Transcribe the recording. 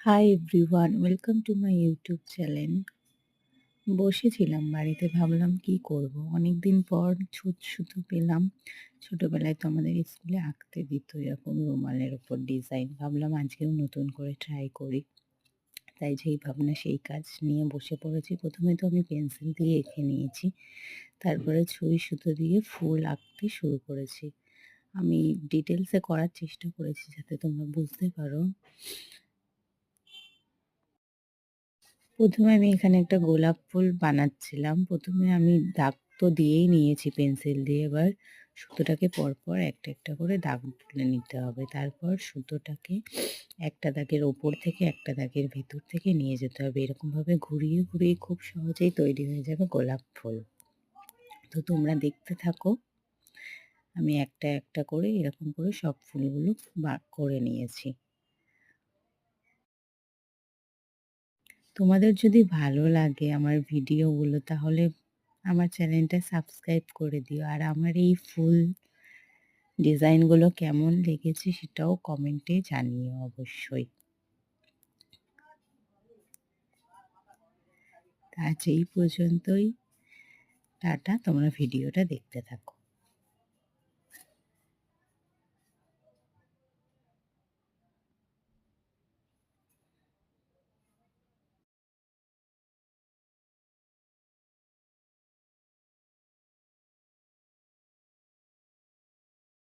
Hi everyone welcome to my YouTube channel বসেছিলাম বাড়িতে, ভাবলাম কি করব? অনেক দিন পর ছুঁচ সুতো পেলাম। ছোটোবেলায় তো আমাদের স্কুলে আঁকতে দিত এরকম রুমালের ওপর ডিজাইন। ভাবলাম আজকেও নতুন করে ট্রাই করি। তাই যেই ভাবনা, সেই কাজ নিয়ে বসে পড়েছি। প্রথমে তো আমি পেন্সিল দিয়ে এঁকে নিয়েছি। তারপরে ছুঁই সুতো দিয়ে ফুল আঁকতে শুরু করেছি। আমি ডিটেলসে করার চেষ্টা করেছি যাতে তোমরা বুঝতে পারো। প্রথমে আমি এখানে একটা গোলাপ ফুল বানাচ্ছিলাম। প্রথমে আমি দাগ তো দিয়েই নিয়েছি পেন্সিল দিয়ে। এবার সুতোটাকে পরপর একটা একটা করে দাগ তুলে নিতে হবে। তারপর সুতোটাকে একটা দাগের ওপর থেকে একটা দাগের ভেতর থেকে নিয়ে যেতে হবে। এরকমভাবে ঘুরিয়ে ঘুরিয়ে খুব সহজেই তৈরি হয়ে যাবে গোলাপ ফুল। তো তোমরা দেখতে থাকো। আমি একটা একটা করে এরকম করে সব ফুলগুলো করে নিয়েছি। তোমাদের যদি ভালো লাগে আমার ভিডিওগুলো তাহলে আমার চ্যানেলটা সাবস্ক্রাইব করে দিও। আর আমার এই ফুল ডিজাইনগুলো কেমন লেগেছে সেটাও কমেন্টে জানিও অবশ্যই। আজ এই পর্যন্তই। টাটা, তোমরা ভিডিওটা দেখতে থাকো।